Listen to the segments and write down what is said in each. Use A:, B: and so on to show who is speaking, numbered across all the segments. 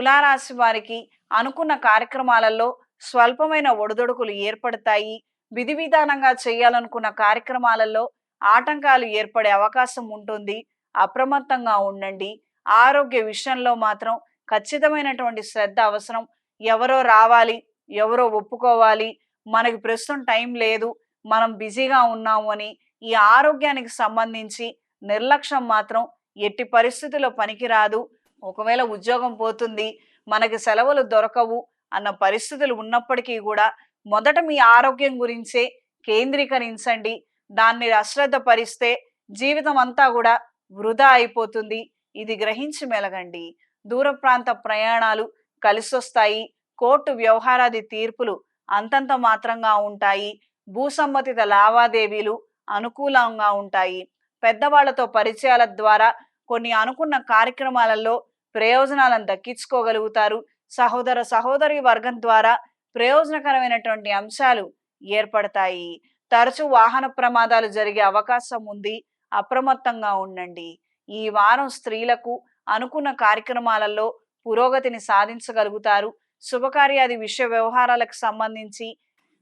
A: తులారాశి వారికి అనుకున్న కార్యక్రమాలలో స్వల్పమైన ఒడిదొడుకులు ఏర్పడతాయి. విధి విధానంగా చేయాలనుకున్న కార్యక్రమాలలో ఆటంకాలు ఏర్పడే అవకాశం ఉంటుంది. అప్రమత్తంగా ఉండండి. ఆరోగ్య విషయంలో మాత్రం ఖచ్చితమైనటువంటి శ్రద్ధ అవసరం. ఎవరో రావాలి ఎవరో ఒప్పుకోవాలి. మనకి ప్రస్తుతం టైం లేదు. మనం బిజీగా ఉన్నాము అని ఈ ఆరోగ్యానికి సంబంధించి నిర్లక్ష్యం మాత్రం ఎట్టి పరిస్థితుల్లో పనికిరాదు. ఒకవేళ ఉద్యోగం పోతుంది మనకి సెలవులు దొరకవు అన్న పరిస్థితులు ఉన్నప్పటికీ కూడా మొదట మీ ఆరోగ్యం గురించే కేంద్రీకరించండి. దాన్ని అశ్రద్ధ పరిస్తే జీవితం అంతా కూడా వృధా అయిపోతుంది. ఇది గ్రహించి మెలగండి. దూర ప్రాంత ప్రయాణాలు కలిసొస్తాయి. కోర్టు వ్యవహారాది తీర్పులు అంతంత మాత్రంగా ఉంటాయి. భూసంబంధిత లావాదేవీలు అనుకూలంగా ఉంటాయి. పెద్దవాళ్ళతో పరిచయాల ద్వారా కొన్ని అనుకున్న కార్యక్రమాలలో ప్రయోజనాలను దక్కించుకోగలుగుతారు. సహోదర సహోదరి వర్గం ద్వారా ప్రయోజనకరమైనటువంటి అంశాలు ఏర్పడతాయి. తరచు వాహన ప్రమాదాలు జరిగే అవకాశం ఉంది. అప్రమత్తంగా ఉండండి. ఈ వారం స్త్రీలకు అనుకున్న కార్యక్రమాలలో పురోగతిని సాధించగలుగుతారు. శుభకార్యాది విషయ వ్యవహారాలకు సంబంధించి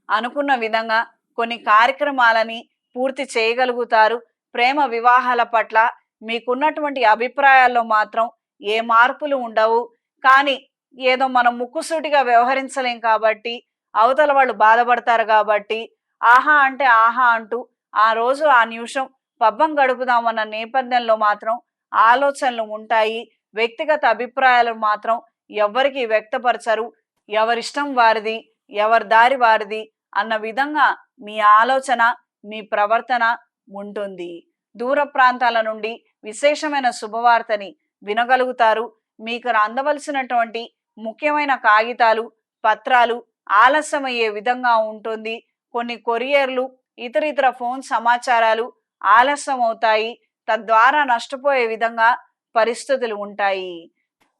A: అనుకున్న విధంగా కొన్ని కార్యక్రమాలని పూర్తి చేయగలుగుతారు. ప్రేమ వివాహాల పట్ల మీకున్నటువంటి అభిప్రాయాల్లో మాత్రం ఏ మార్పులు ఉండవు. కానీ ఏదో మనం ముక్కుసూటిగా వ్యవహరించలేం కాబట్టి అవతల వాళ్ళు బాధపడతారు కాబట్టి ఆహా అంటే ఆహా అంటూ ఆ రోజు ఆ నిమిషం పబ్బం గడుపుదామన్న నేపథ్యంలో మాత్రం ఆలోచనలు ఉంటాయి. వ్యక్తిగత అభిప్రాయాలు మాత్రం ఎవరికి వ్యక్తపరచరు. ఎవరిష్టం వారిది ఎవరి దారి వారిది అన్న విధంగా మీ ఆలోచన మీ ప్రవర్తన ఉంటుంది. దూర ప్రాంతాల నుండి విశేషమైన శుభవార్తని వినగలుగుతారు. మీకు అందవలసినటువంటి ముఖ్యమైన కాగితాలు పత్రాలు ఆలస్యమయ్యే విధంగా ఉంటుంది. కొన్ని కొరియర్లు ఇతర ఇతర ఫోన్ సమాచారాలు ఆలస్యం అవుతాయి తద్వారా నష్టపోయే విధంగా పరిస్థితులు ఉంటాయి.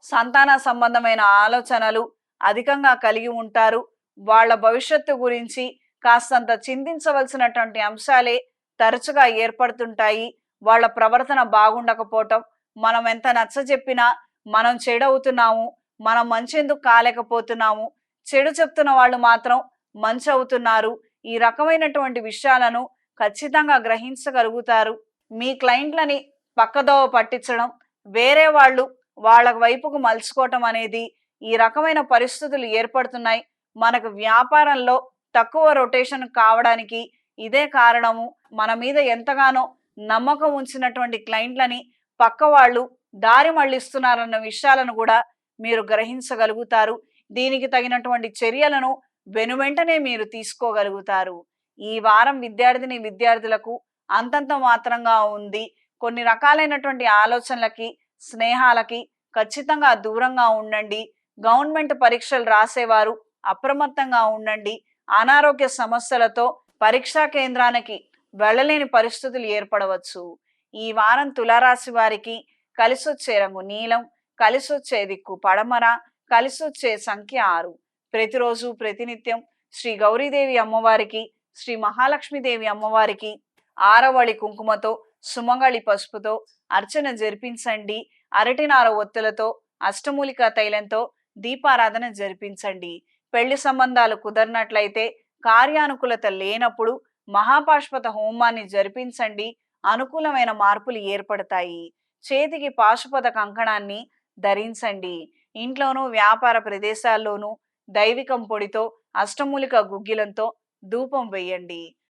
A: సంతాన సంబంధమైన ఆలోచనలు అధికంగా కలిగి ఉంటారు. వాళ్ళ భవిష్యత్తు గురించి కాస్తంత చింతించవలసినటువంటి అంశాలే తరచుగా ఏర్పడుతుంటాయి. వాళ్ళ ప్రవర్తన బాగుండకపోవటం మనం ఎంత నచ్చ చెప్పినా మనం చెడవుతున్నాము మనం మంచి ఎందుకు కాలేకపోతున్నాము చెడు చెప్తున్న వాళ్ళు మాత్రం మంచి అవుతున్నారు. ఈ రకమైనటువంటి విషయాలను ఖచ్చితంగా గ్రహించగలుగుతారు. మీ క్లయింట్లని పక్కదోవ పట్టించడం వేరే వాళ్ళు వాళ్ళ వైపుకు మలుచుకోవటం అనేది ఈ రకమైన పరిస్థితులు ఏర్పడుతున్నాయి. మనకు వ్యాపారంలో తక్కువ రొటేషన్ కావడానికి ఇదే కారణము. మన మీద ఎంతగానో నమ్మకం ఉంచినటువంటి క్లయింట్లని పక్క వాళ్ళు దారి మళ్ళిస్తున్నారన్న విషయాలను కూడా మీరు గ్రహించగలుగుతారు. దీనికి తగినటువంటి చర్యలను వెనువెంటనే మీరు తీసుకోగలుగుతారు. ఈ వారం విద్యార్థిని విద్యార్థులకు అంతంత మాత్రంగా ఉంది. కొన్ని రకాలైనటువంటి ఆలోచనలకి స్నేహాలకి ఖచ్చితంగా దూరంగా ఉండండి. గవర్నమెంట్ పరీక్షలు రాసేవారు అప్రమత్తంగా ఉండండి. అనారోగ్య సమస్యలతో పరీక్షా కేంద్రానికి వెళ్ళలేని పరిస్థితులు ఏర్పడవచ్చు. ఈ వారం తులారాశి వారికి కలిసొచ్చే రంగు నీలం కలిసొచ్చే దిక్కు పడమర కలిసొచ్చే సంఖ్య ఆరు. ప్రతిరోజు ప్రతినిత్యం శ్రీ గౌరీదేవి అమ్మవారికి శ్రీ మహాలక్ష్మీదేవి అమ్మవారికి ఆరవళి కుంకుమతో సుమంగళి పసుపుతో అర్చన జరిపించండి. అరటినార ఒత్తులతో అష్టమూలిక తైలంతో దీపారాధన జరిపించండి. పెళ్ళి సంబంధాలు కుదరినట్లయితే కార్యానుకూలత లేనప్పుడు మహాపాష్పత హోమాన్ని జరిపించండి. అనుకూలమైన మార్పులు ఏర్పడతాయి. చేతికి పాశుపత కంకణాన్ని ధరించండి. ఇంట్లోనూ వ్యాపార ప్రదేశాల్లోనూ దైవికం పొడితో అష్టమూలిక గుగ్గిలంతో ధూపం వేయండి.